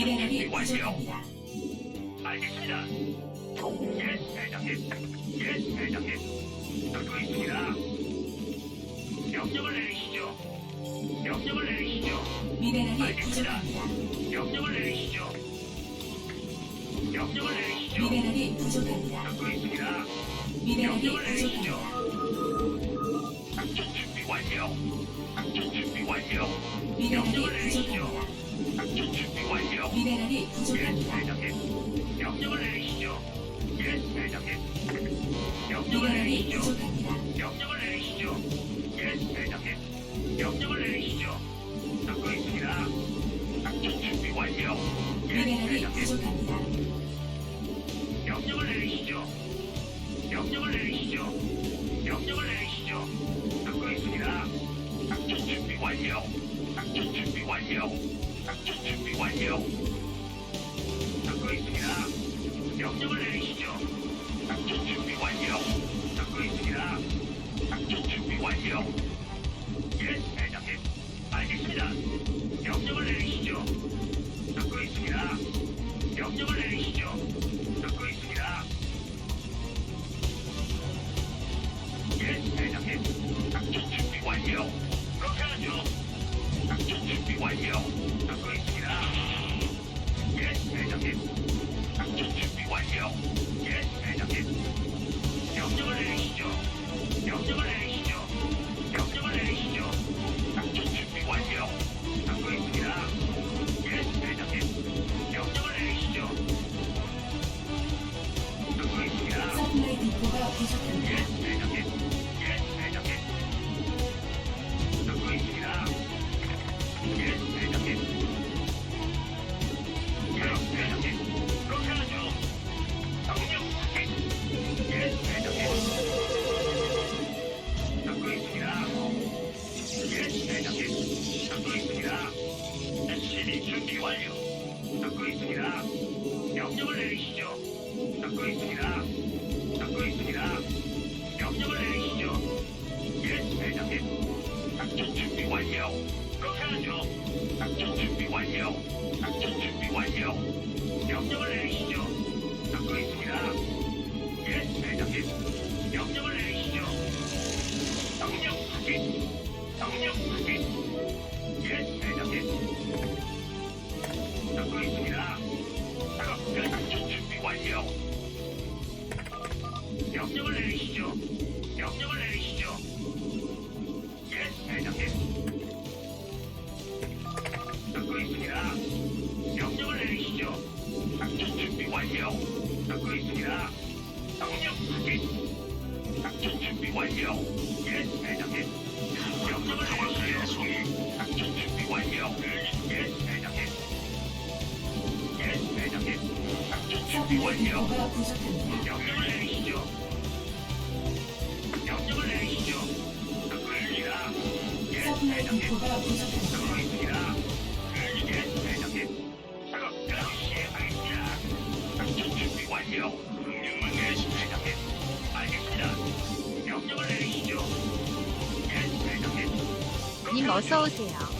미네랄이 부족합니다. 알겠습니다. 예, 대장님. 예, 대장님. 듣고 있습니다. 명령을 내리시죠. 명령을 내리시죠. 미네랄이 알겠습니다. 부족합니다. 명령을 내리시죠. 명령을 내리시죠. 미네랄이 부족합니다. 듣고 있습니다. 미네랄이 명령을 내리시죠. 부족합니다. 작전 준비 완료. 미네랄이 부족합니다. 미네랄이 부족합니다. 대장님. 명령을 내리시죠. 예, 대장님. 명령을 미네랄이 내리시죠. 부족합니다. 명령을 내리시죠. 예, 대장님. 명령을 내리시죠. 듣고 있습니다. 작전 준비 완료. 예, 미네랄이 대장님. 부족합니다. 명령을 내리시죠. 영역을 내리시죠. 영역을 내리시죠. 듣고 있습니다. 작전 준비 완료. 작전 준비 완료. 작전 준비 완료. vai tirar. 내리시죠. 명령을 내리시죠. 써 오.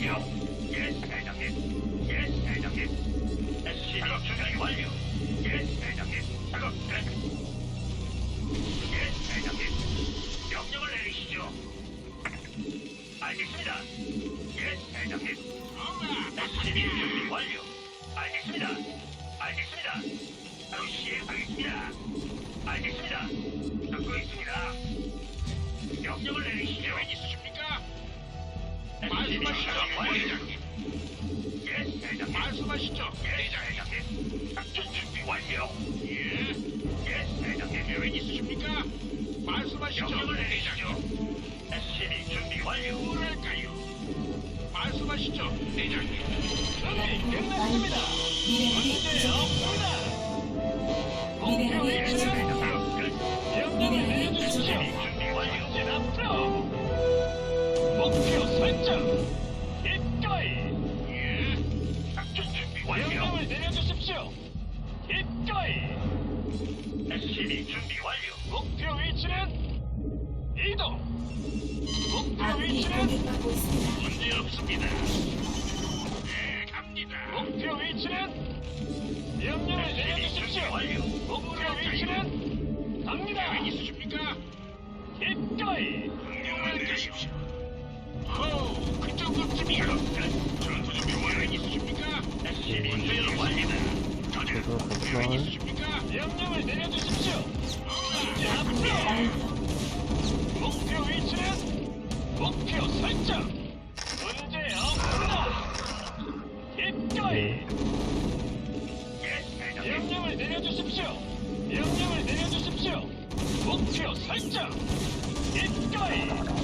완료. 예, 대장님. 예, 대장님. 작업 준비 완료. 예, 대장님. 작업 끝. 예, 대장님. 명령을 내리시죠. 알겠습니다. 예, 대장님. 엄마, 준비 완료. 알겠습니다. 명령을 내리시죠. SCB 준비 완료. 뭐랄까요? 말씀하시죠, 대장님. 준비 끝났습니다. 이제 나옵니다. 미래를 목표에 위해서. 발전! 입가이!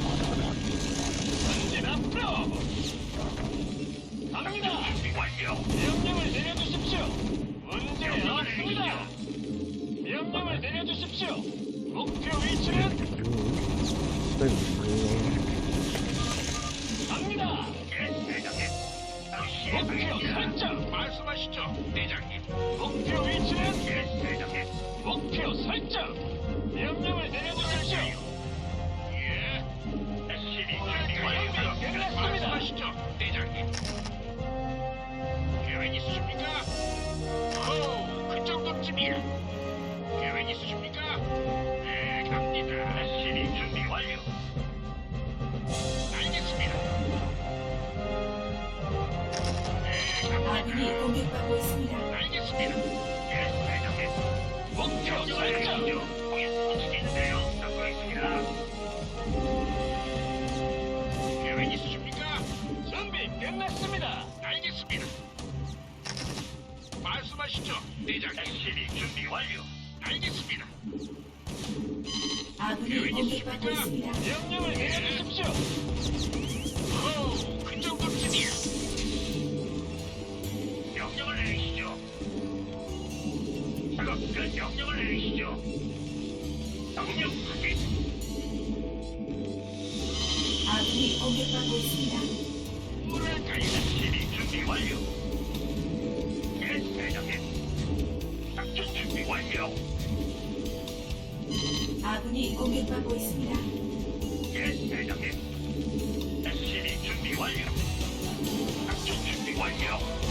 말씀하시죠, 대장. 당신이 준비 완료. 알겠습니다. 아군이 계획 공격받고 있습니다. 명령을 내려주십시오. 아군이 공격받고 있습니다. 뭐랄까, 당신이 준비 완료. 아군이 공격받고 있습니다. 예, 대장님. SCB 준비 완료. 준비 완료.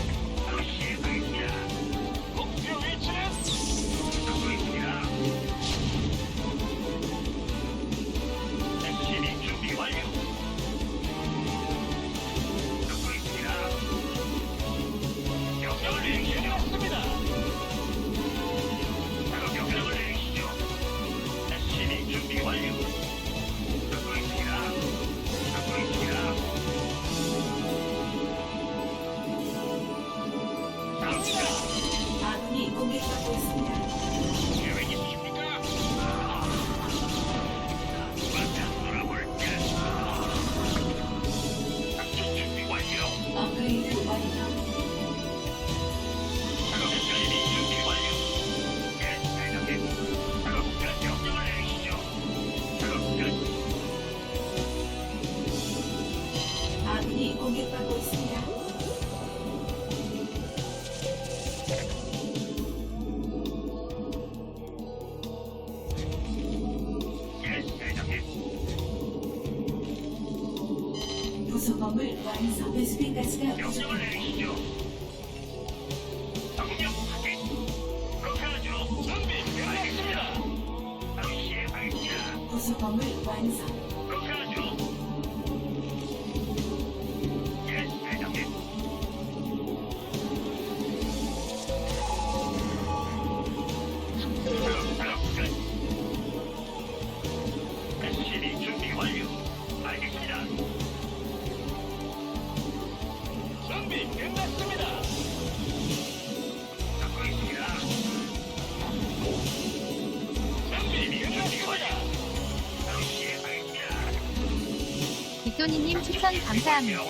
영상을 내리시죠. 추천 감사합니다.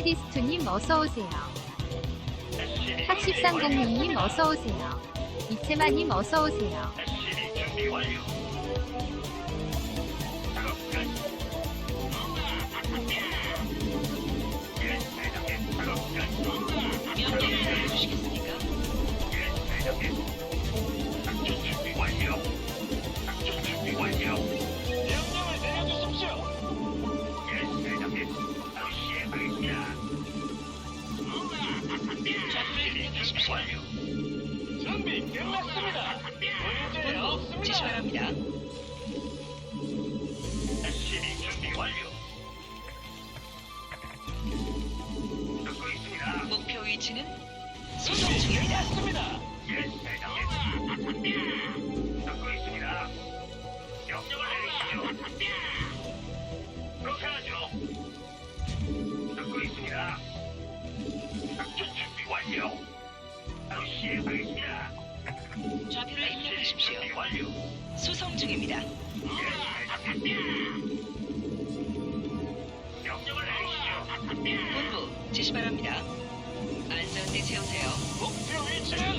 세디스트님 어서오세요. 8030님 어서오세요. 이채마님 어서오세요. 좌표를 입력하십시오. 완료. 수송 중입니다. 명령을 내리시죠. 본부 지시 바랍니다. 안전대 채우세요. 목표 위치는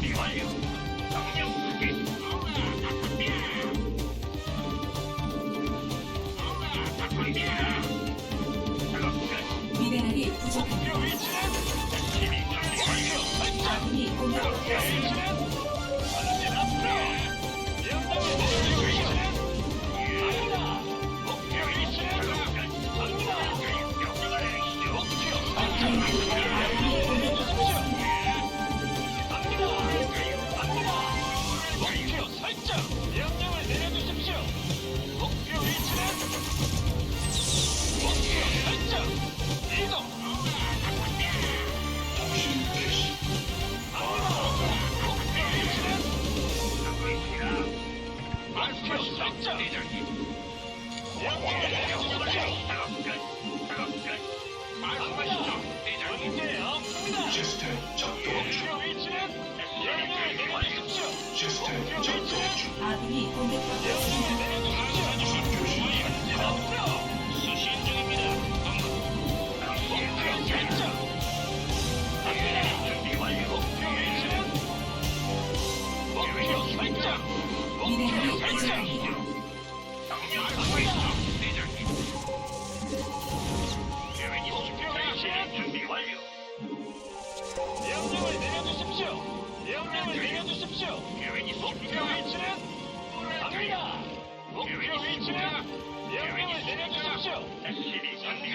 중. 아군이 공격받고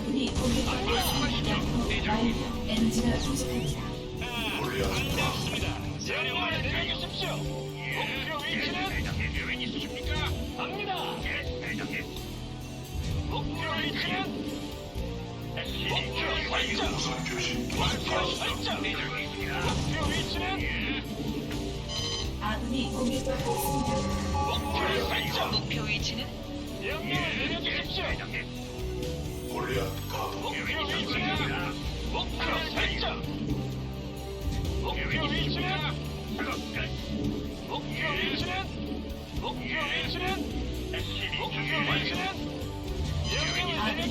아군이 공격받고 있습니다. 에너지가 부족합니다. 명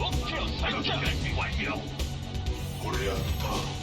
목표 설정 완료. 골리앗 타